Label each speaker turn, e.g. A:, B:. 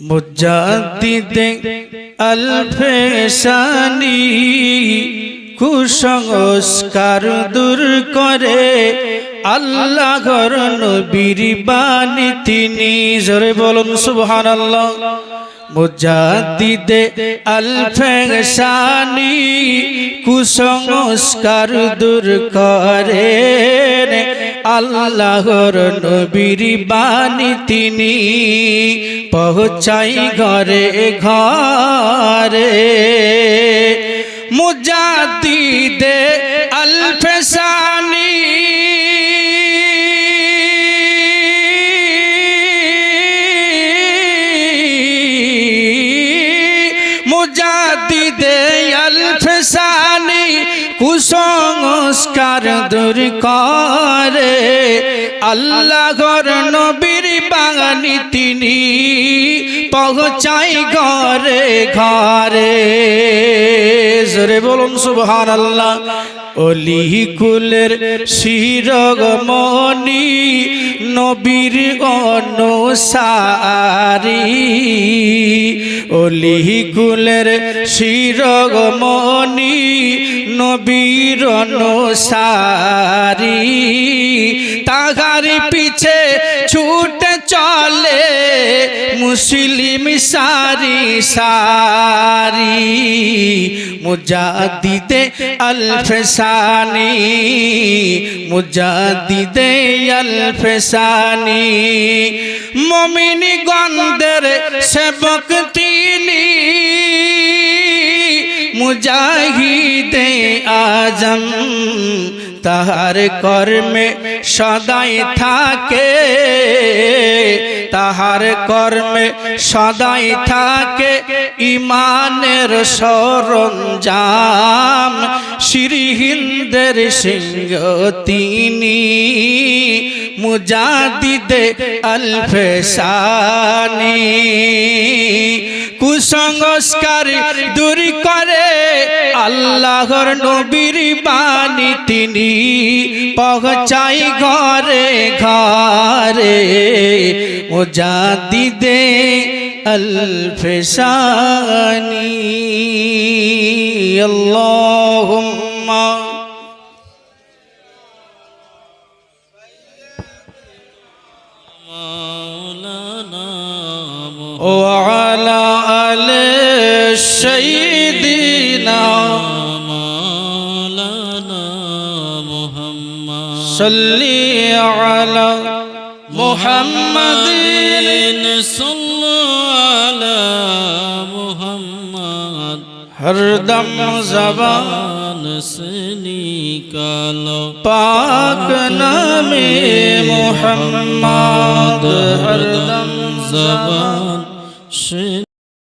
A: মুজাদ্দিদে আলফেশানি কুসংস্কার দূর করে আল্লাহর নবীর বাণী তিনি জোরে বলুন সুবহানাল্লাহ। মুজাদ্দিদে আলফেসানি কুসংস্কার দূর করে আল্লাহর নবীর বাণী তিনি পৌঁছাই ঘরে ঘরে। মুজাদ্দিদে আলফেসানি মুজাদ্দিদে আলফসানি কুসংস্কার দূর করে। আল্লাহর নবীর বাগানি তিনি পৌঁছাই ঘরে ঘরে। জোরে বলুন সুবহান আল্লাহ অলি কুলের শিরগমণি নবীর অনুসারী। অলি কুলের শিরগমণি নবীর অনুসারী। তাহার পিছে ছুটে চলে মুসলিম সারি সারি। মুজাদ্দিদে আলফসানি মুজাদ্দিদে আলফসানি। মমিনী গন্ধের সেবক তিনি, মুজাহিদে আজম, তাহার কর্মে সদাই থাকে। তাহার কর্মে সদাই থাকে, ইমানের সরঞ্জাম। শ্রী হিন্দের সিংহ তিনি, মুজাদিদে আলফেসানি। কুসংস্কার দূর করে আল্লাহর নবীর বাণী তিনি পৌঁছাই ঘরে ঘরে। مجادد الفساني اللهم وعلى آل سيدنا مولانا محمد صلي على محمد صل على محمد ہر دم
B: زبان سے
A: نکالو پاک نام محمد
B: ہر دم زبان سے